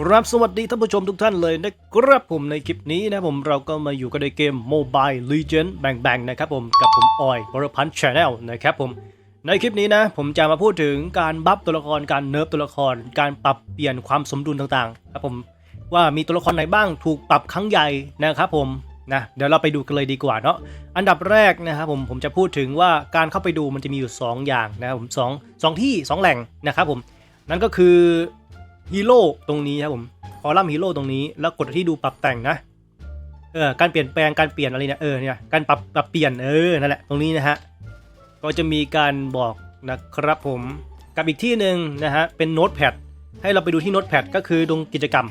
ครับสวัสดีท่านผู้ชมทุกท่านเลยนะครับผมในคลิปนี้นะผมเราก็มาอยู่กันในเกม Mobile Legends แบ่งๆนะครับผมกับผมออยวรพันธ์ชาแนลนะครับผมในคลิปนี้นะผมจะมาพูดถึงการบัฟตัวละครการเนิร์ฟตัวละคร การปรับเปลี่ยนความสมดุลต่างๆครับผมว่ามีตัวละครไหนบ้างถูกปรับครั้งใหญ่นะครับผมนะเดี๋ยวเราไปดูกันเลยดีกว่าเนาะอันดับแรกนะครับผมผมจะพูดถึงว่าการเข้าไปดูมันจะมีอยู่ 2 อย่างนะครับผมสองสองที่สองแหล่งนะครับผมนั่นก็คือ ฮีโร่ตรงนี้ครับผมคอลัมน์ฮีโร่ตรงนี้แล้วกดที่ดูปรับแต่งนะเออการเปลี่ยนแปลงการเปลี่ยนอะไรเนี่ยเออเนี่ยการปรับปรับเปลี่ยนเออนั่นแหละตรงนี้นะฮะก็จะมีการบอกนะครับผมกับอีกที่หนึ่งนะฮะเป็นโน้ตแพดให้เราไปดูที่โน้ตแพดก็คือตรงกิจกรรม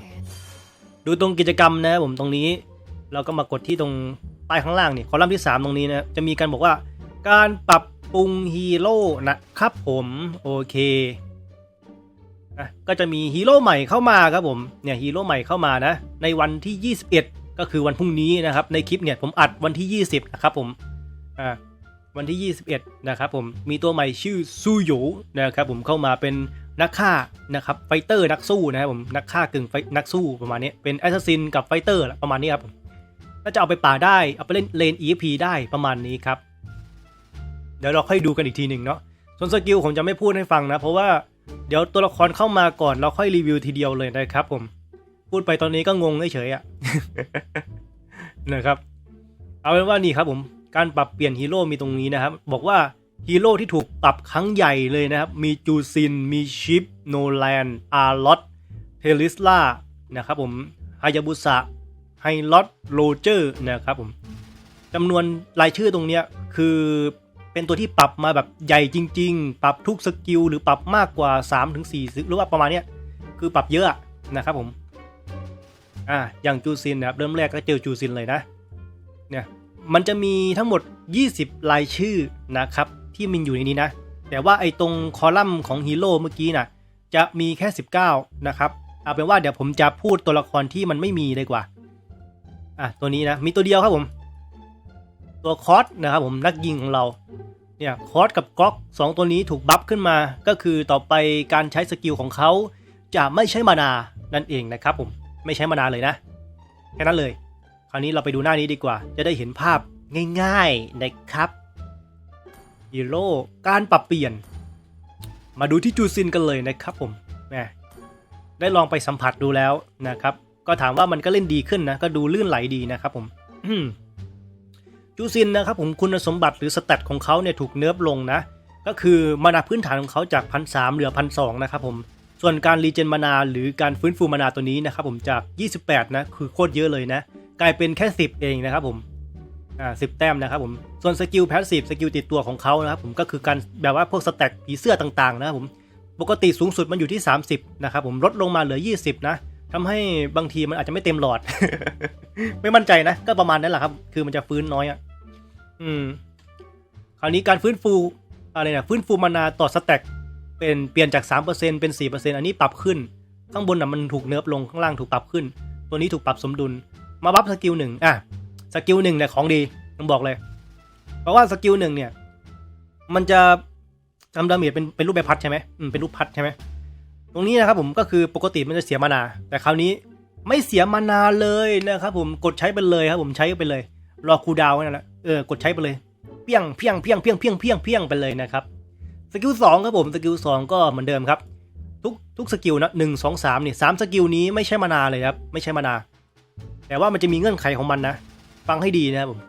ดูตรงกิจกรรมนะครับผมตรงนี้ เราก็มากดที่ตรงป้ข้างล่างนี่คอลัมน์ที่ 3 ตรงนี้นะจะมีการบอกว่า การปรับปรุงฮีโร่นะครับผมโอเค อะก็จะมีฮีโร่ใหม่เข้ามาครับผมเนี่ยฮีโร่ใหม่เข้ามานะในวันที่ 21 ก็คือวันพรุ่งนี้นะครับในคลิปเนี่ยผมอัดวันที่ 20 นะครับผมอ่าวันที่ 21 นะครับผมมีตัวใหม่ชื่อซูโยนะครับผมเข้ามาเป็นนักฆ่านะครับไฟเตอร์นักสู้นะครับผมนักฆ่ากึ่งไฟนักสู้ประมาณนี้เป็นแอสซัสซินกับไฟเตอร์ประมาณนี้ครับผมก็จะเอาไปป่าได้เอาไปเล่นเลน EFP ได้ประมาณนี้ครับ เดี๋ยวเราค่อยดูกันอีกทีหนึ่งเนาะส่วนสกิลผมจะไม่พูดให้ฟังนะ เพราะว่า เดี๋ยวตัวละครเข้ามาก่อนเราค่อยรีวิวทีเดียวเลยนะครับผม พูดไปตอนนี้ก็งงเฉยๆอะนะครับ เอาเป็นว่านี่ครับผมการปรับเปลี่ยนฮีโร่มีตรงนี้นะครับ บอกว่าฮีโร่ที่ถูกปรับครั้งใหญ่เลยนะครับ มีจูซิน มีชิป โนแลน อาร์ลอตเทลิสลานะครับผมฮายาบุสะไฮลอตโรเจอร์นะครับผมจำนวนรายชื่อตรงเนี้ยคือ เป็นตัวที่ปรับมาแบบใหญ่จริง ๆ ปรับทุกสกิลหรือปรับมากกว่า 3-4หรือว่าประมาณเนี้ยคือปรับเยอะนะครับผมอ่าอย่างจูซินนะครับเริ่มแรกก็เจอจูซินเลยนะเนี่ยมันจะมีทั้งหมด 20 รายชื่อนะครับที่มันอยู่ในนี้นะ แต่ว่าไอ้ตรงคอลัมน์ของฮีโร่เมื่อกี้น่ะจะมีแค่ 19 นะครับเอาเป็นว่าเดี๋ยวผมจะพูดตัวละครที่มันไม่มีเลยกว่าอะตัวนี้นะมีตัวเดียวครับผม ตัวคอสนะครับผมนักยิงของเราเนี่ยคอสกับก๊อกสองตัวนี้ถูกบัฟขึ้นมา ก็คือต่อไปการใช้สกิลของเขาจะไม่ใช้มานานั่นเองนะครับผมไม่ใช้มานาเลยนะแค่นั้นเลย คราวนี้เราไปดูหน้านี้ดีกว่า จะได้เห็นภาพง่ายๆนะครับฮีโร่การปรับเปลี่ยน มาดูที่จูซินกันเลยนะครับผมแหมได้ลองไปสัมผัสดูแล้วนะครับ ก็ถามว่ามันก็เล่นดีขึ้นนะ ก็ดูลื่นไหลดีนะครับผม จูซินนะครับผมคุณสมบัติหรือสเตตของเขาเนี่ยถูกเนิร์ฟลงนะ ก็คือมานาพื้นฐานของเขาจากพันสเหลือพันสนะครับผมส่วนการรีเจนมานาหรือการฟื้นฟูมานาตัวนี้นะครับผมจาก 28 นะคือโคตรเยอะเลยนะ กลายเป็นแค่ 10 เองนะครับผมอ่าสิแต้มนะครับผมส่วนสกิลแพสซีฟสกิลติดตัวของเขานะครับผมก็คือการแบบว่าพวกสแต็กผีเสื้อต่างๆนะครับผมปกติสูงสุดมันอยู่ที่ 30 นะครับผมลดลงมาเหลือ 20 นะ ทำให้บางทีมันอาจจะไม่เต็มหลอด ไม่มั่นใจนะ ก็ประมาณนั้นแหละครับ คือมันจะฟื้นน้อยอะ อืม คราวนี้การฟื้นฟูอะไรนะฟื้นฟูมานาต่อสแต็กเป็นเปลี่ยนจาก3%เป็น4%อันนี้ปรับขึ้น ข้างบนน่ะมันถูกเนิร์ฟลงข้างล่างถูกปรับขึ้น ตัวนี้ถูกปรับสมดุล มาบัฟสกิลหนึ่งอะสกิลหนึ่งเนี่ยของดีต้องบอกเลย เพราะว่าสกิลหนึ่งเนี่ย มันจะทำดาเมจเป็นเป็นรูปแบบพัดใช่ไหมอืมเป็นรูปพัดใช่ไหม ตรงนี้นะครับผมก็คือปกติมันจะเสียมานา แต่คราวนี้ไม่เสียมานาเลยนะครับผมกดใช้ไปเลยครับผมใช้ไปเลย รอคูดาวน์นั่นแหละเออกดใช้ไปเลยเพียงเพียงเพียงเพียงเพียงเพียงเพียงไปเลยนะครับสกิลสองครับผมสกิลสองก็เหมือนเดิมครับ ทุกทุกสกิลนะหนึ่งสองสามนี่สามสกิลนี้ไม่ใช่มานาเลยครับไม่ใช่มานา แต่ว่ามันจะมีเงื่อนไขของมันนะ ฟังให้ดีนะครับผม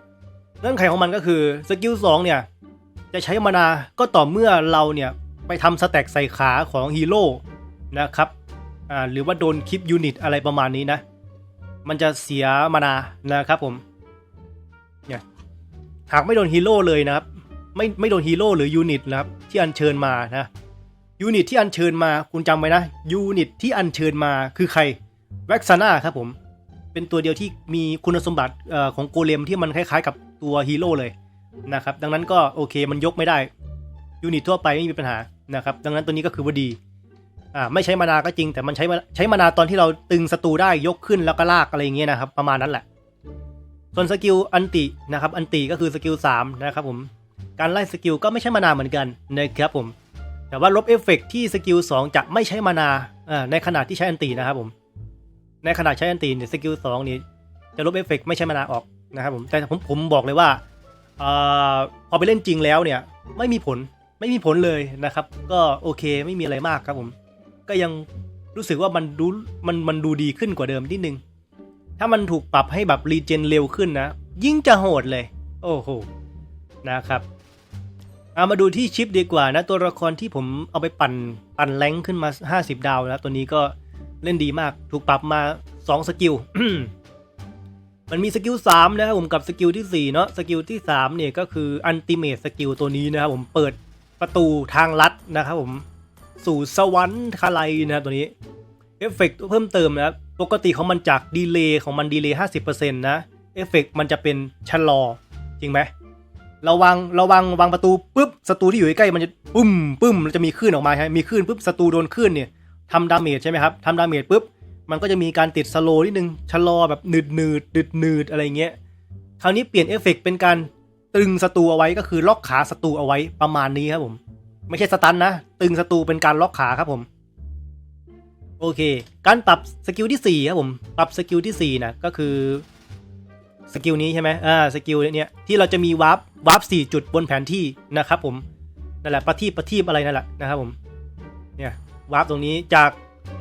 เงื่อนไขของมันก็คือสกิลสองเนี่ยจะใช้มานาก็ต่อเมื่อเราเนี่ยไปทำสแต็กใส่ขาของฮีโร่ นะครับอ่าหรือว่าโดนคลิปยูนิตอะไรประมาณนี้นะ มันจะเสียมานานะครับผมเนี่ยหากไม่โดนฮีโร่เลยนะครับไม่ไม่โดนฮีโร่หรือยูนิตนะครับที่อัญเชิญมานะยูนิตที่อัญเชิญมาคุณจำไว้นะยูนิตที่อัญเชิญมาคือใครแว็กซาน่าครับผมเป็นตัวเดียวที่มีคุณสมบัติอของโกเลมที่มันคล้ายๆ กับตัวฮีโร่เลยนะครับดังนั้นก็โอเคมันยกไม่ได้ยูนิตทั่วไปไม่มีปัญหานะครับดังนั้นตัวนี้ก็คือว่าดี อ่าไม่ใช้มานาก็จริง แต่มันใช้ใช้มานาตอนที่เราตึงศัตรูได้ยกขึ้นแล้วก็ลากอะไรอย่างเงี้ยนะครับ ประมาณนั้นแหละ ส่วนสกิลอันตินะครับ อันติก็คือสกิล3นะครับผมการไล่สกิลก็ไม่ใช่มานาเหมือนกันนะครับผม แต่ว่าลบเอฟเฟกต์ที่สกิล2จะไม่ใช้มานาอ่าในขณะที่ใช้อันตินะครับผมในขณะใช้อันตีเนี่ยสกิลสองนี่จะลบเอฟเฟกต์ไม่ใช่มานาออกนะครับผมแต่ผมผมบอกเลยว่าอาพอไปเล่นจริงแล้วเนี่ย ไม่มีผลไม่มีผลเลยนะครับ ก็โอเคไม่มีอะไรมากครับผม ก็ยังรู้สึกว่ามันดูมันมันดูดีขึ้นกว่าเดิมนิดนึง ถ้ามันถูกปรับให้แบบรีเจนเร็วขึ้นนะ ยิ่งจะโหดเลย โอ้โห นะครับเอามาดูที่ชิปดีกว่านะ ตัวละครที่ผมเอาไปปั่นปั่นแรงขึ้นมา 50 ดาวแล้วตัวนี้ก็เล่นดีมาก ถูกปรับมา 2 สกิล มันมีสกิล3นะครับผมกับสกิลที่ 4 เนาะสกิลที่ 3 เนี่ยก็คืออันติเม e สกิลตัวนี้นะครับผมเปิดประตูทางลัดนะครับผม สู่สวรรค์คาไลนะครับตัวนี้เอฟเฟกต์เพิ่มเติมนะครับปกติของมันจากดีเลย์ของมันดีเลย์50%นต์นะเอฟเฟกต์มันจะเป็นชะลอจริงไหมเราวางเราวางวางประตูปุ๊บศัตรูที่อยู่ใกล้มันจะปุ้มปุ้มจะมีคลื่นออกมาใช่ไหมมีคลื่นปุ๊บศัตรูโดนคลื่นเนี่ยทำดาเมจใช่ไหมครับทำดาเมจปุ๊บมันก็จะมีการติดสโลว์นิดนึงชะลอแบบหนืดหนืดดืดหนืดอะไรเงี้ยคราวนี้เปลี่ยนเอฟเฟกต์เป็นการตึงศัตรูเอาไว้ก็คือล็อกขาศัตรูเอาไว้ประมาณนี้ครับผม ไม่ใช่สตันนะ ตึงศัตรูเป็นการล็อกขาครับผม โอเค การปรับสกิลที่4ครับผมปรับสกิลที่4นะก็คือสกิลนี้ใช่ไหมอ่าสกิลเนี้ยที่เราจะมีวาร์ปวาร์ป4จุดบนแผนที่นะครับผมนั่นแหละประทีปประทีปอะไรนั่นแหละนะครับผมเนี่ยวาร์ปตรงนี้จาก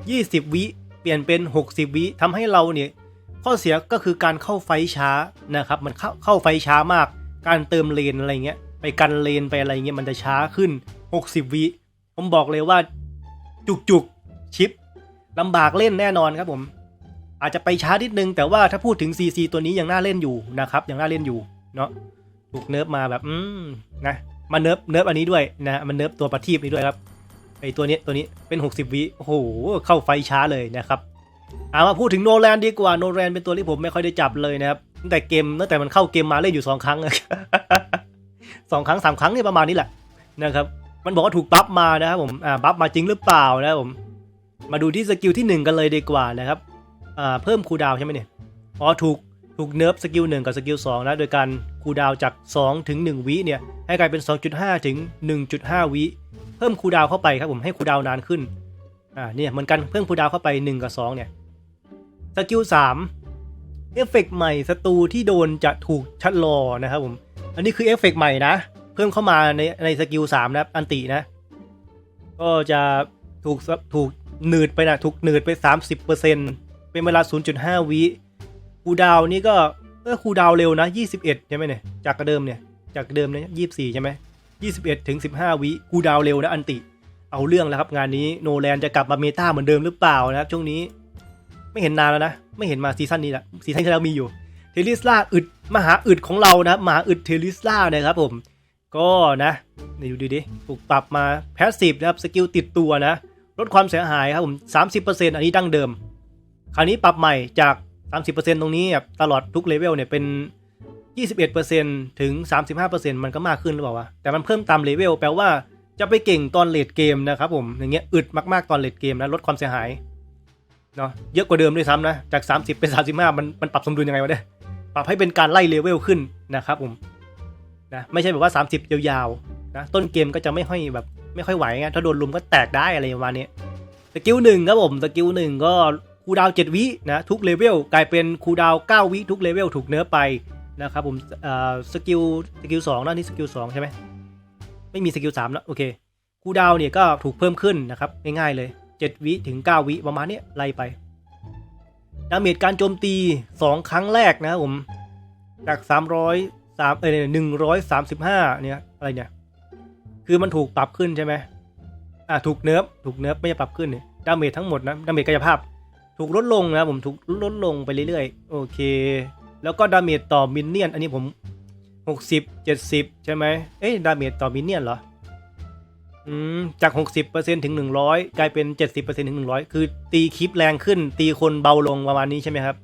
20 วิเปลี่ยนเป็น 60 วิทำให้เราเนี่ยข้อเสียก็คือการเข้าไฟช้านะครับ มันเข้าเข้าไฟช้ามาก การเติมเลนอะไรเงี้ยไปกันเลนไปอะไรเงี้ยมันจะช้าขึ้น 60 วิผมบอกเลยว่าจุกจุกชิปลำบากเล่นแน่นอนครับผม อาจจะไปช้านิดนึง แต่ว่าถ้าพูดถึง CC ตัวนี้ยังน่าเล่นอยู่นะครับยังน่าเล่นอยู่เนาะถูกเนิร์ฟมาแบบอืมนะมาเนิร์ฟเนิร์ฟอันนี้ด้วยนะมันเนิร์ฟตัวประทีปนี้ด้วยครับไอตัวนี้ตัวนี้เป็น 60 วิโอ้โหเข้าไฟช้าเลยนะครับเอามาพูดถึงโนแลนดีกว่าโนแลนเป็นตัวที่ผมไม่ค่อยได้จับเลยนะครับตั้งแต่เกมตั้งแต่มันเข้าเกมมาเล่นอยู่สองครั้งสองครั้งสามครั้งเนี่ยประมาณนี้แหละนะครับ มันบอกว่าถูกบัฟมานะครับผมอ่าบัฟมาจริงหรือเปล่านะครับผม มาดูที่สกิลที่ 1 กันเลยดีกว่านะครับอ่าเพิ่มคูดาวใช่ไหมเนี่ยอ๋อถูกถูกเนิร์ฟสกิล1กับสกิล2นะโดยการคูดาวจาก2ถึง1วิเนี่ยให้กลายเป็น 2.5 ถึง 1.5 วิเพิ่มคูดาวเข้าไปครับผมให้คูดาวนานขึ้นอ่าเนี่ยเหมือนกันเพิ่มคูดาวเข้าไป 1 กับ 2 เนี่ยสกิล3เอฟเฟกต์ใหม่ศัตรูที่โดนจะถูกชัดลอนะครับผมอันนี้คือเอฟเฟกต์ใหม่นะ เพิ่มเข้ามาในในสกิล3นะอันตินะ ก็จะถูกถูกหนืดไปนะถูกหนืดไป 30%เป็นเวลา 0.5 วิคูดาวนี่ก็เออคูดาวเร็วนะ 21 ใช่ไหมเนี่ย จากเดิมเนี่ย จากเดิมเนี่ย24 ใช่ไหม 21 ถึง 15 วิคูดาวเร็วนะอันติ เอาเรื่องแล้วครับงานนี้โนแลนจะกลับมาเมตาเหมือนเดิมหรือเปล่านะครับ ช่วงนี้ไม่เห็นนานแล้วนะ ไม่เห็นมาซีซั่นนี้แหละซีซั่นที่แล้วมีอยู่ เทลิสลาอึดมหาอึดของเรานะมหาอึดเทลิสลานะครับผม ก็นะนี่ดูดิถูกปรับมาแพสซีฟนะครับสกิลติดตัวนะ ลดความเสียหายครับผม 30%อันนี้ดั้งเดิม คราวนี้ปรับใหม่จาก 30%ตรงนี้ตลอดทุกเลเวลเนี่ยเป็น 21%ถึง 35%มันก็มากขึ้นหรือเปล่าวะ แต่มันเพิ่มตามเลเวลแปลว่าจะไปเก่งตอนเลดเกมนะครับผม อย่างเงี้ยอึดมากๆตอนเลดเกมนะลดความเสียหายเนาะเยอะกว่าเดิมด้วยซ้ำนะ จาก 30 เป็น 35 มันมันปรับสมดุลยังไงวะเนี่ยปรับให้เป็นการไล่เลเวลขึ้นนะครับผม นะไม่ใช่แบบว่า 30 ยาวๆนะต้นเกมก็จะไม่ค่อยแบบไม่ค่อยไหวไงถ้าโดนลุมก็แตกได้อะไรประมาณนี้สกิลหนึ่งครับผมสกิลหนึ่งก็คูดาวน์7วินะทุกเลเวลกลายเป็นคูดาวน์9วิทุกเลเวลถูกเนื้อไปนะครับผมสกิลสกิลสองนะนี่สกิลสองใช่ไหมไม่มีสกิลสามแล้วโอเคคูดาวเนี่ยก็ถูกเพิ่มขึ้นนะครับง่ายๆเลย 7 วิถึง 9 วิประมาณนี้ไล่ไปดาเมจการโจมตี 2 ครั้งแรกนะครับผมจาก 300 3เอ้ย135เนี่ยอะไรเนี่ย คือมันถูกปรับขึ้นใช่ไหมอ่าถูกเนิร์ฟถูกเนิร์ฟไม่ใช่ปรับขึ้นเนี่ยดาเมจทั้งหมดนะดาเมจกายภาพ ถูกลดลงนะผมถูกลดลงไปเรื่อยๆ โอเค แล้วก็ดาเมจต่อมินเนี่ยน อันนี้ผม60 70ใช่ไหมเอ๊ะดาเมจต่อมินเนี่ยนเหรออืมจาก 60%ถึง 100 กลายเป็น 70%ถึง 100 คือตีคลิปแรงขึ้น ตีคนเบาลงประมาณนี้ใช่ไหมครับ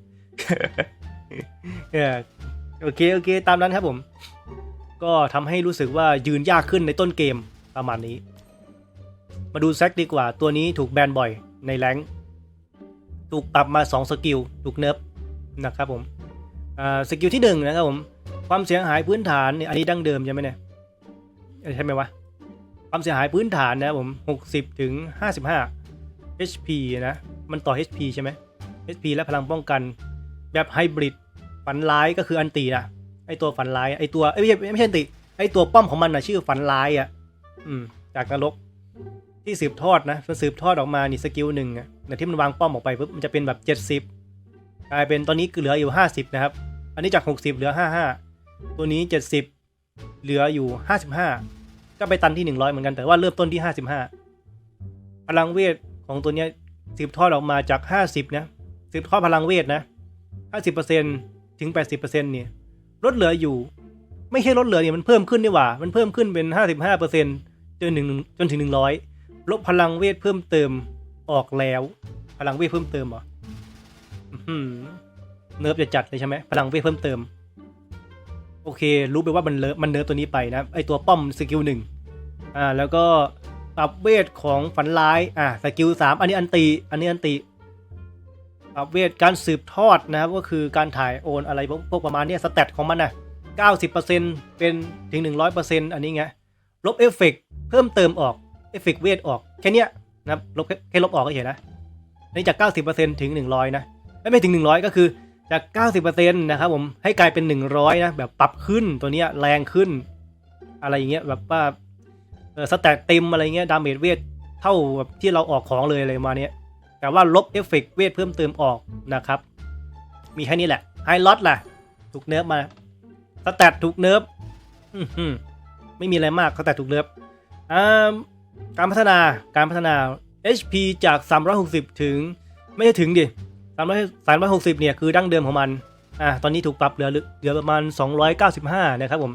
โอเคโอเคตามนั้นครับผม ก็ทำให้รู้สึกว่ายืนยากขึ้นในต้นเกมประมาณนี้ มาดูแซกดีกว่าตัวนี้ถูกแบนบ่อยในแรงถูกปรับมา 2 สกิลถูกเนิร์ฟนะครับผมสกิลที่ 1 นะครับผม ความเสียหายพื้นฐานเนี่ยอันนี้ดั้งเดิมใช่ไหมเนี่ยเอ้ยใช่ไหมวะ ความเสียหายพื้นฐานนะผม 60 ถึง 55 HP นะ มันต่อ HP ใช่ไหม HP และพลังป้องกันแบบไฮบริด ฝันร้ายก็คืออันตีนะไอตัวฝันร้ายไอตัวเอ้ยไม่ใช่ไม่ใช่อันติไอตัวป้อมของมันนะชื่อฝันร้ายอะ อืม จากนรกที่สืบทอดนะมันสืบทอดออกมานี่สกิลหนึ่งอะแต่ที่มันวางป้อมออกไปปุ๊บมันจะเป็นแบบเจ็ดสิบกลายเป็นตอนนี้คือเหลืออยู่ห้าสิบนะครับ อันนี้จากหกสิบเหลือห้าห้าตัวนี้เจ็ดสิบเหลืออยู่ห้าสิบห้าก็ไปตันที่หนึ่งร้อยเหมือนกันแต่ว่าเริ่มต้นที่ห้าสิบห้าพลังเวทของตัวเนี้ยสืบทอดออกมาจากห้าสิบนะสืบทอดพลังเวทนะห้าสิบเปอร์เซ็นต ถึงแปดสิบเปอร์เซ็นเนี่ยลดเหลืออยู่ ไม่ใช่ลดเหลือเนี่ยมันเพิ่มขึ้นนี่หว่า มันเพิ่มขึ้นเป็นห้าสิบห้าเปอร์เซ็นจนหนึ่งจนถึงหนึ่งร้อยลบพลังเวทเพิ่มเติมออกแล้ว พลังเวทเพิ่มเติมเหรออเนิร์ฟจะจัดเลยใช่ไหมพลังเวทเพิ่มเติม โอเค รู้ไปว่ามันเลิฟมันเนิร์ฟตัวนี้ไปนะไอตัวป้อมสกิลหนึ่งอ่า แล้วก็ปรับเวทของฝันร้าย อ่าสกิลสามอันนี้อันตี อันนี้อันตี ปรับเวทการสืบทอดนะครับก็คือการถ่ายโอนอะไรพวกประมาณนี้สเตตของมันนะ90%เป็นถึง 100%อันนี้ไงลบเอฟเฟกต์เพิ่มเติมออกเอฟเฟกต์เวทออกแค่เนี้ยนะครับลบแค่ลบออกก็เฉยนะนนี้จาก 90%ถึง 100 นะไม่ถึง 100 ก็คือจาก 90%นะครับผมให้กลายเป็น 100 นะ แบบปรับขึ้นตัวเนี้ยแรงขึ้น อะไรอย่างเงี้ยแบบว่าเออสแตทเต็มอะไรเงี้ยดาเมจเวทเท่าแบบที่เราออกของเลยอะไรมาเนี้ย แต่ว่าลบเอฟเฟกต์เวทเพิ่มเติมออกนะครับ มีแค่นี้แหละไฮล็อตล่ะ ถูกเนิร์ฟมาสแตทถูกเนิร์ฟอื้อไม่มีอะไรมากสแตทถูกเนิร์ฟอ่าการพัฒนาการพัฒนา HP จาก 360 ถึงไม่ใช่ถึงดิ300 360 เนี่ยคือดั้งเดิมของมันอ่าตอนนี้ถูกปรับเหลือเหลือประมาณ 295 นะครับผม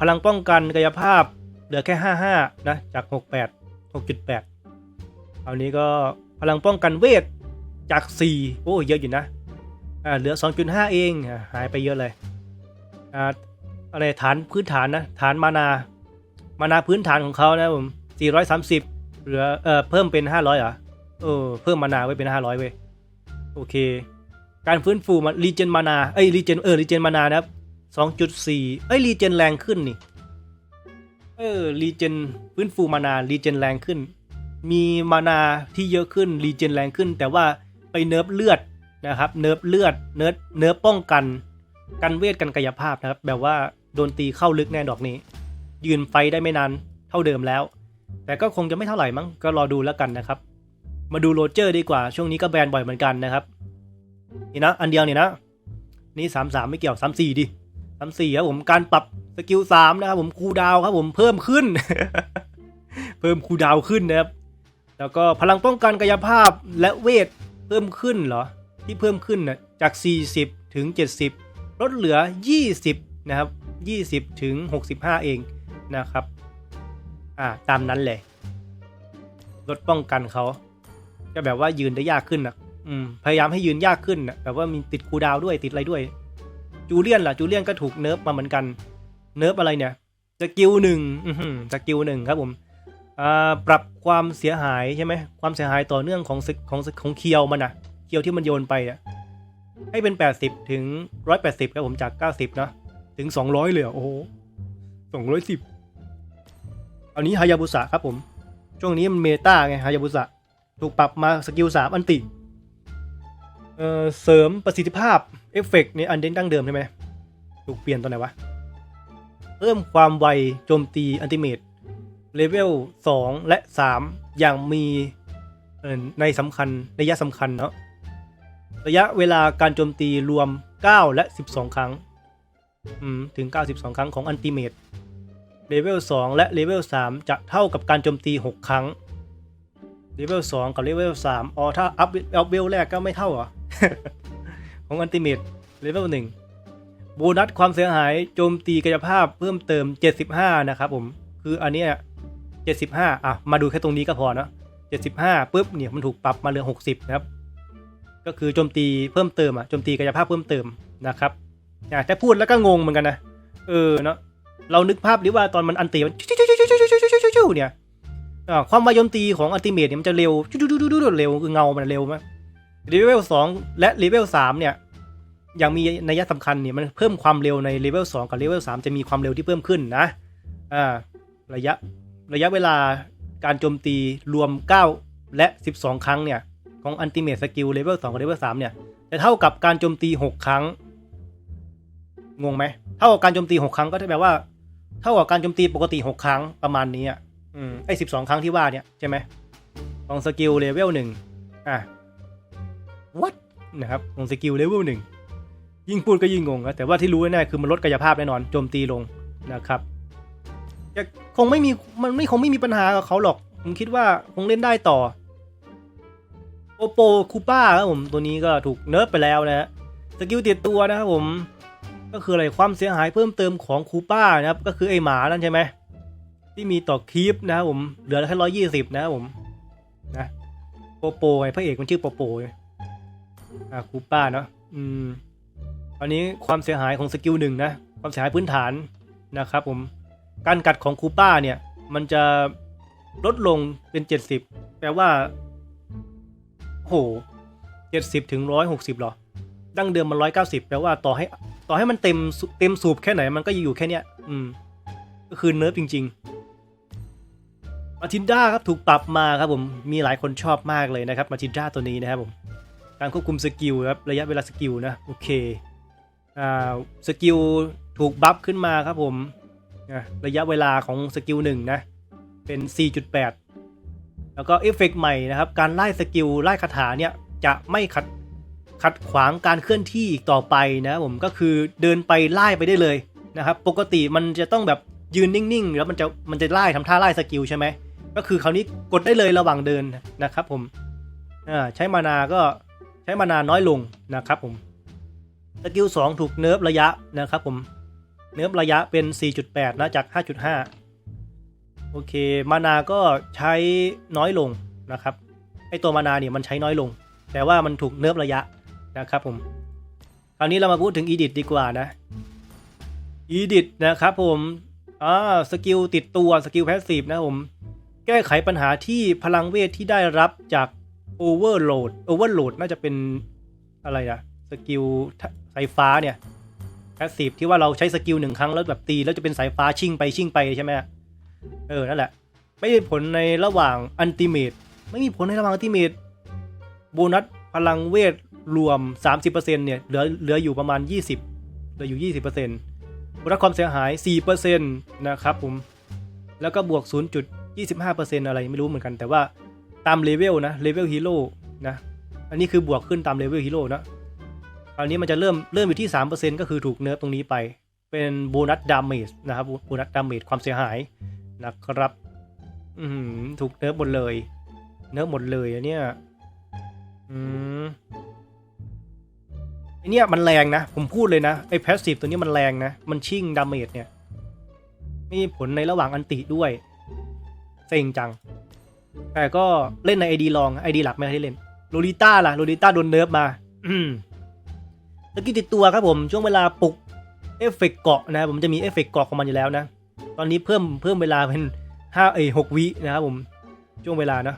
พลังป้องกันกายภาพเหลือแค่ 55 นะ จาก 68 6.8ครานี้ก็ พลังป้องกันเวทจาก 4 โอ้เยอะอยู่นะอ่าเหลือ 2.5 เองอ่าหายไปเยอะเลยอ่าอะไรฐานพื้นฐานนะฐานมานา มานาพื้นฐานของเขานะผม 430 เหลือเอ่อเพิ่มเป็น 500เหรอเออเพิ่มมานาไว้เป็น 500เว้ยโอเค การฟื้นฟูมันรีเจนมานาเอ้ยรีเจนเออรีเจนมานานะครับสองจุดสี่เอ้ยรีเจนแรงขึ้นนี่เออรีเจนฟื้นฟูมานารีเจนแรงขึ้น มีมานาที่เยอะขึ้นรีเจนแรงขึ้น แต่ว่าไปเนิร์ฟเลือดนะครับ เนิร์ฟเลือดเนิร์ฟเนิร์ฟป้องกัน กันเวทกันกายภาพนะครับ แบบว่าโดนตีเข้าลึกแน่ดอกนี้ ยืนไฟได้ไม่นานเท่าเดิมแล้ว แต่ก็คงจะไม่เท่าไหร่มั้งก็รอดูแล้วกันนะครับ มาดูโรเจอร์ดีกว่าช่วงนี้ก็แบนบ่อยเหมือนกันนะครับนี่นะอันเดียวนี่นะนี่สามสามไม่เกี่ยวสามสี่ดิสามสี่ครับผมการปรับสกิลสามนะครับผมคูดาวครับผมเพิ่มขึ้น เพิ่มคูดาวขึ้นนะครับ แล้วก็พลังป้องกันกายภาพและเวทเพิ่มขึ้นเหรอ ที่เพิ่มขึ้นนะจาก 40 ถึง 70 ลดเหลือ 20 นะครับ 20 ถึง 65 เองนะครับ อ่า ตามนั้นเลยลดป้องกันเขาก็แบบว่ายืนได้ยากขึ้นนะอืม พยายามให้ยืนยากขึ้นนะแบบว่ามีติดคูดาวด้วยติดอะไรด้วย จูเลียนล่ะ จูเลียนก็ถูกเนิร์ฟมาเหมือนกัน เนิร์ฟอะไรเนี่ย สกิลหนึ่งสกิลหนึ่งครับผม ปรับความเสียหายใช่ไหมความเสียหายต่อเนื่องของของของของเคียวมันนะเคียวที่มันโยนไปอะให้เป็น 80 ถึง 180 ครับผมจาก 90 นะ ถึง 200 เลยอโอ้โห210 อันนี้ฮายาบุสะครับผม ช่วงนี้มันเมตาไงฮายาบุสะ ถูกปรับมาสกิล 3 อันติ เอ่อ เสริมประสิทธิภาพ เอฟเฟกต์ในอันเดนดั้งเดิมใช่ไหม ถูกเปลี่ยนตอนไหนวะ เพิ่มความไวโจมตีอันติเมต เลเวล 2 และ 3 อย่างมีในสำคัญระยะสำคัญเนาะระยะเวลาการโจมตีรวม 9 และ 12 ครั้งถึง 92 ครั้งของอันติเมตเลเวล 2 และเลเวล 3 จะเท่ากับการโจมตี 6 ครั้งเลเวล 2 กับเลเวล 3 อ๋อ ถ้าอัพอัพเวลแรกก็ไม่เท่าเหรอ ของอันติเมตเลเวล 1 โบนัสความเสียหายโจมตีกายภาพเพิ่มเติม 75 นะครับผม คืออันเนี้ย 75อะมาดูแค่ตรงนี้ก็พอเนอะ75ปุ๊บเนี่ยมันถูกปรับมาเหลือ 60นะครับก็คือโจมตีเพิ่มเติมอะโจมตีกายภาพเพิ่มเติมนะครับอะแต่พูดแล้วก็งงเหมือนกันนะเออเนาะเรานึกภาพดิว่าตอนมันอันตีมันเนี่ยอ่าความวโจมตีของอัลติเมทเนี่ยมันจะเร็วเร็วคือเงามันเร็วมากเลเวลสองและเลเวลสามเนี่ยอย่างมีนัยสำคัญเนี่ยมันเพิ่มความเร็วในเลเวล2กับเลเวล3จะมีความเร็วที่เพิ่มขึ้นนะอ่าระยะ ระยะเวลาการโจมตีรวม 9 และ 12 ครั้งเนี่ย ของอันติเม e สกิลเลเวล2กับเลเวล3เนี่ย จะเท่ากับการโจมตี 6 ครั้ง งงไหม เท่ากับการโจมตี 6 ครั้งก็แปลว่า เท่ากับการโจมตีปกติ 6 ครั้งประมาณนี้อะอืมไอ้สิครั้งที่ว่าเนี่ยใช่ไหมของสกิลเลเวล1อะ what นะครับของสกิลเลเวล1ยิ่งพูดก็ยิ่งงงนะแต่ว่าที่รู้แน่ๆคือมันลดกายภาพแน่นอนโจมตีลงนะครับ จะคงไม่มีมันไม่คงไม่มีปัญหากับเขาหรอก ผมคิดว่าคงเล่นได้ต่อโอโปคูป้าครับผมตัวนี้ก็ถูกเนิร์ฟไปแล้วนะฮะสกิลติดตัวนะครับผม ก็คืออะไรความเสียหายเพิ่มเติมของคูป้านะครับ ก็คือไอหมานั่นใช่ไหมที่มีต่อคีปนะครับผมเหลือแค่ร้อยยี่สิบนะครับผมนะโปโปไงพระเอกมันชื่อโปโปอ่าคูป้าเนาะอืมอันนี้ความเสียหายของสกิลหนึ่งนะ ความเสียหายพื้นฐานนะครับผม การกัดของคูป้าเนี่ย มันจะลดลงเป็นเจ็ดสิบแปลว่าโหเจ็ดสิบถึงร้อยหกสิบหรอ ดั้งเดิมมันร้อยเก้าสิบแปลว่าต่อให้ต่อให้มันเต็มเต็มสูบแค่ไหนมันก็อยู่แค่เนี้ย อืม ก็คือเนิร์ฟจริงๆ มาทินด้าครับถูกปรับมาครับผม มีหลายคนชอบมากเลยนะครับ มาทินด้าตัวนี้นะครับผม การควบคุมสกิลครับ ระยะเวลาสกิลนะ โอเค อ่า สกิลถูกบัฟขึ้นมาครับผม อะระยะเวลาของสกิลหนึ่งนะ เป็น 4.8 แล้วก็เอฟเฟกต์ใหม่นะครับ การไล่สกิลไล่คาถาเนี่ย จะไม่ขัดขัดขวางการเคลื่อนที่อีกต่อไปนะผมก็คือเดินไปไล่ไปได้เลยนะครับ ปกติมันจะต้องแบบยืนนิ่งๆ แล้วมันจะมันจะไล่ทำท่าไล่สกิลใช่ไหม ก็คือคราวนี้กดได้เลยระหว่างเดินนะครับผมใช้มานาก็ใช้มานาน้อยลงนะครับผมสกิล2ถูกเนิร์ฟระยะนะครับผม เนิร์ฟระยะเป็น 4.8 นะจาก 5.5 โอเค มานาก็ใช้น้อยลงนะครับไอตัวมานาเนี่ยมันใช้น้อยลง แต่ว่ามันถูกเนิร์ฟระยะนะครับผม คราวนี้เรามาพูดถึงอีดิทดีกว่านะอีดิทนะครับผมอ่าสกิลติดตัวสกิลแพสซีฟนะผม แก้ไขปัญหาที่พลังเวทที่ได้รับจากโอเวอร์โหลดโอเวอร์โหลดน่าจะเป็นอะไรอะสกิลสายฟ้าเนี่ย สซีฟที่ว่าเราใช้สกิลหนึ่งครั้งแล้วแบบตีแล้วจะเป็นสายฟ้าชิ่งไปชิ่งไปใช่ไหมเออ นั่นแหละ ไม่มีผลในระหว่างอันติเมตไม่มีผลในระหว่างอันติเมตโบนัสพลังเวทรวม 30%เนี่ยเหลือเหลืออยู่ประมาณ 20เหลืออยู่ 20%บนัสความเสียหาย 4%นะครับผม แล้วก็บวก 0.25%อะไรไม่รู้เหมือนกัน แต่ว่าตามเลเวลนะเลเวลฮีโร่นะ อันนี้คือบวกขึ้นตามเลเวลฮีโร่นะ คราวนี้มันจะเริ่มเริ่มอยู่ที่ 3%ก็คือถูกเนิร์ฟตรงนี้ไป เป็นโบนัสดาเมจนะครับโบนัสดาเมจความเสียหายนะครับ อืถูกเนิร์ฟหมดเลย เนิร์ฟหมดเลยอันเนี้ยอืมไอเนี้ยมันแรงนะ ผมพูดเลยนะไอแพสซีฟตัวนี้มันแรงนะ มันชิ่งดาเมจเนี่ยมีผลในระหว่างอันติด้วยเซ็งจัง แต่ก็เล่นในไอดีลองไอดีหลักไม่ได้เล่นโลลิต้าล่ะโลลิต้าโดนเนิร์ฟมา อืม ตะกี้ติดตัวครับผมช่วงเวลาปลุกเอฟเฟกเกาะนะผมจะมีเอฟเฟกเกาะของมันอยู่แล้วนะ ตอนนี้เพิ่มเพิ่มเวลาเป็นห้าเอยหกวินะครับผมช่วงเวลานะ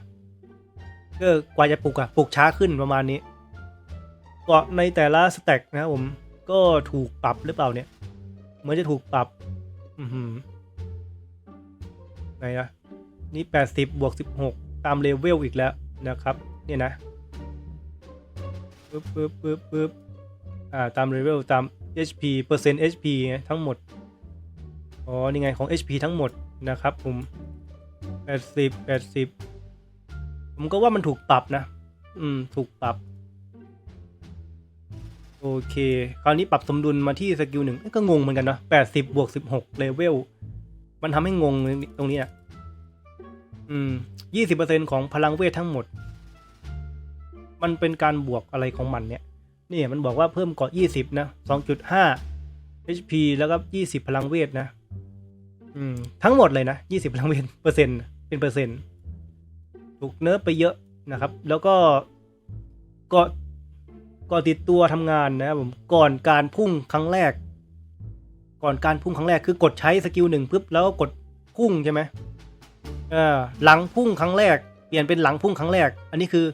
ก็กว่าจะปลุกอะปลุกช้าขึ้นประมาณนี้ เกาะในแต่ละสแต็กนะครับผมก็ถูกปรับหรือเปล่าเนี่ยเหมือนจะถูกปรับ อือหือไหนอะนี่แปดสิบบวกสิบหกตามเลเวลอีกแล้วนะครับ เนี่ยนะปึ๊บปึ๊บปึ๊บปึ๊บ อ่าตามเลเวลตาม HP เปอร์เซ็นต์ HP ทั้งหมด อ๋อ นี่ไงของ HP ทั้งหมดนะครับผม80 80 ผมก็ว่ามันถูกปรับนะ อืม ถูกปรับ โอเค คราวนี้ปรับสมดุลมาที่สกิลหนึ่งก็งงเหมือนกันนะ80 บวก 16 เลเวล มันทำให้งงตรงนี้อะอืม 20%ของพลังเวททั้งหมด มันเป็นการบวกอะไรของมันเนี่ย นี่มันบอกว่าเพิ่มเกาะ20 นะ 2.5 HP แล้วก็ 20 พลังเวทนะ อืม ทั้งหมดเลยนะ 20 พลังเวทเปอร์เซ็นต์เป็นเปอร์เซ็นต์ถูกเนิร์ฟไปเยอะนะครับ แล้วก็เกาะเกาะติดตัวทำงานนะครับผมก่อนการพุ่งครั้งแรก ก่อนการพุ่งครั้งแรกคือกดใช้สกิลหนึ่งปุ๊บแล้วก็กดพุ่งใช่ไหมเออหลังพุ่งครั้งแรก เปลี่ยนเป็นหลังพุ่งครั้งแรก อันนี้คือ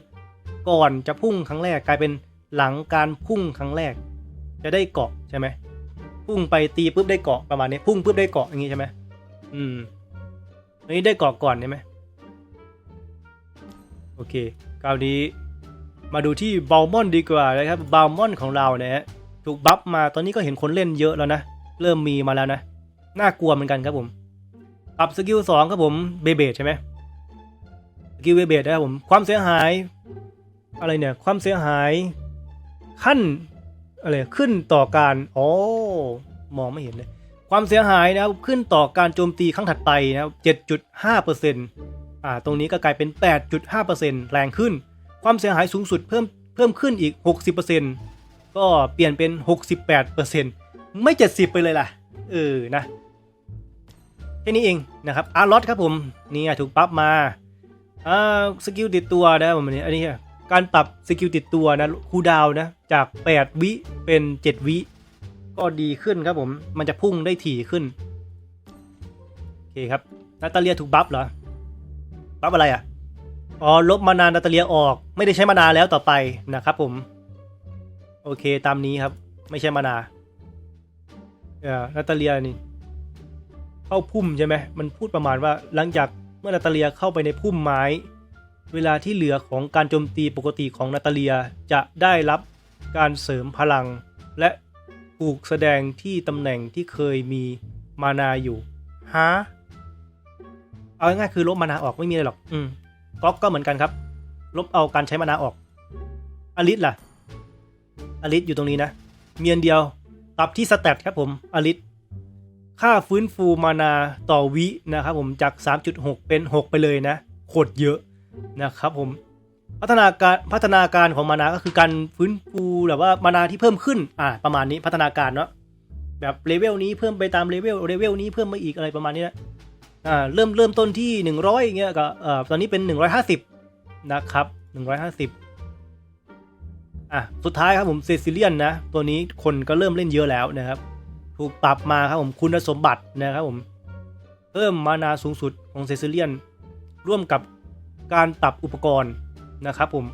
ก่อนจะพุ่งครั้งแรกกลายเป็น หลังการพุ่งครั้งแรก จะได้เกาะใช่ไหมพุ่งไปตีปุ๊บได้เกาะประมาณนี้ พุ่งปุ๊บได้เกาะอย่างนี้ใช่ไหมอืมอันนี้ได้เกาะก่อนใช่ไหมโอเคคราวนี้มาดูที่บ a ลมอนดีกว่านะครับบ a ลมอนของเราเนี่ยฮะถูกบัฟมาตอนนี้ก็เห็นคนเล่นเยอะแล้วนะ เริ่มมีมาแล้วนะ น่ากลัวเหมือนกันครับผมปรับสกิลสองครับผมเบเบดใช่ไหมสกิลเบเบดนะครับผมความเสียหาย อะไรเนี่ย ความเสียหาย ขั้นอะไรขึ้นต่อการอ๋อมองไม่เห็นเลย ความเสียหายนะครับขึ้นต่อการโจมตีครั้งถัดไปนะครับ7.5%อ่าตรงนี้ก็กลายเป็น 8.5%แรงขึ้น ความเสียหายสูงสุดเพิ่มเพิ่มขึ้นอีก 60%ก็เปลี่ยนเป็น 68%ไม่ 70 ไปเลยล่ะ เออ นะแค่นี้เองนะครับอาร์ลอตครับผม นี่ถูกปั๊บมาอ่าสกิลติดตัวนะผมอันนี้อันนี้ การปรับสกิลติดตัวนะคูดาวนะจาก 8 วิเป็น 7 วิ ก็ดีขึ้นครับผมมันจะพุ่งได้ถี่ขึ้น โอเคครับนาตาเลียถูกบัฟเหรอ บัฟอะไรอะ อ๋อ ลบมานานาตาเลียออกไม่ได้ใช้มานาแล้วต่อไปนะครับผม โอเคตามนี้ครับ ไม่ใช่มานาเออนาตาเลียนี่ เข้าพุ่มใช่ไหมมันพูดประมาณว่าหลังจากเมื่อนาตาเลียเข้าไปในพุ่มไม้ เวลาที่เหลือของการโจมตีปกติของนาตาเลียจะได้รับการเสริมพลัง และถูกแสดงที่ตำแหน่งที่เคยมีมานาอยู่ฮะเอาง่ายๆคือลบมานาออกไม่มีอะไรหรอก อืมก๊อกก็เหมือนกันครับ ลบเอาการใช้มานาออก อลิสล่ะ อลิสอยู่ตรงนี้นะ เมียนเดียวปรับที่สเตตครับผม อลิส ค่าฟื้นฟูมานาต่อวินะครับผมจาก 3.6 เป็น 6 ไปเลยนะ โคตรเยอะ นะครับผมพัฒนาการพัฒนาการของมานาก็คือการฟื้นฟูแบบว่ามานาที่เพิ่มขึ้นอ่าประมาณนี้พัฒนาการเนาะแบบเลเวลนี้เพิ่มไปตามเลเวลเลเวลนี้เพิ่มมาอีกอะไรประมาณนี้นะอ่าเริ่มเริ่มต้นที่ 100อย่างเงี้ยก็เอ่อตอนนี้เป็น 150 นะครับ 150อะสุดท้ายครับผมเซซิเลียนนะ ตัวนี้คนก็เริ่มเล่นเยอะแล้วนะครับ ถูกปรับมาครับผมคุณสมบัตินะครับผม เพิ่มมานาสูงสุดของเซซิเลียน ร่วมกับ การปรับอุปกรณ์นะครับผม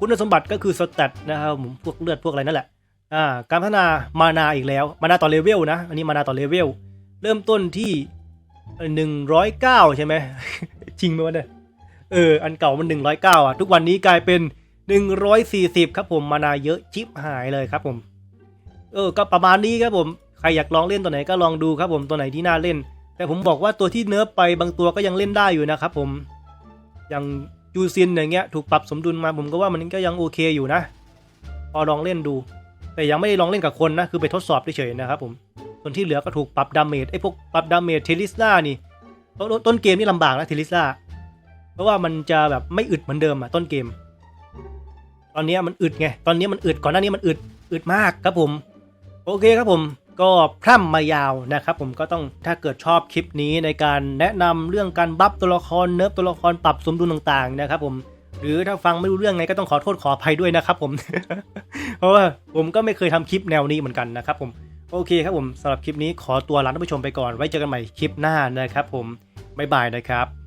คุณสมบัติก็คือสเตตนะครับผมพวกเลือดพวกอะไรนั่นแหละอ่าการพัฒนามานาอีกแล้ว มานาต่อเลเวลนะ อันนี้มานาต่อเลเวล เริ่มต้นที่หนึ่งร้อยเก้าใช่ไหมจริงไหมวะเนี่ยเออ อันเก่ามันหนึ่งร้อยเก้าอะ ทุกวันนี้กลายเป็นหนึ่งร้อยสี่สิบครับผมมานาเยอะชิบหายเลยครับผม เออ ก็ประมาณนี้ครับผม ใครอยากลองเล่นตัวไหนก็ลองดูครับผมตัวไหนที่น่าเล่น แต่ผมบอกว่าตัวที่เนิร์ฟไปบางตัวก็ยังเล่นได้อยู่นะครับผม อย่างจูซินอย่างเงี้ยถูกปรับสมดุลมาผมก็ว่ามันก็ยังโอเคอยู่นะ พอลองเล่นดู แต่ยังไม่ได้ลองเล่นกับคนนะคือไปทดสอบเฉยๆนะครับผมส่วนที่เหลือก็ถูกปรับดาเมจไอ้พวกปรับดาเมจเทลิสลานี่ต้นต้นเกมนี่ลำบากนะเทลิสลาเพราะว่ามันจะแบบไม่อึดเหมือนเดิมอะต้นเกม ตอนนี้มันอึดไงตอนนี้มันอึดก่อนหน้านี้มันอึดอึดมากครับผม โอเคครับผม ก็พร่ำมายาวนะครับผมก็ต้องถ้าเกิดชอบคลิปนี้ในการแนะนำเรื่องการบัฟตัวละครเนิร์ฟตัวละครปรับสมดุลต่างๆนะครับผมหรือถ้าฟังไม่รู้เรื่องไงก็ต้องขอโทษขออภัยด้วยนะครับผม เพราะว่าผมก็ไม่เคยทำคลิปแนวนี้เหมือนกันนะครับผมโอเคครับผมสำหรับคลิปนี้ขอตัวลาท่านผู้ชมไปก่อนไว้เจอกันใหม่คลิปหน้านะครับผมบ๊ายบายนะครับ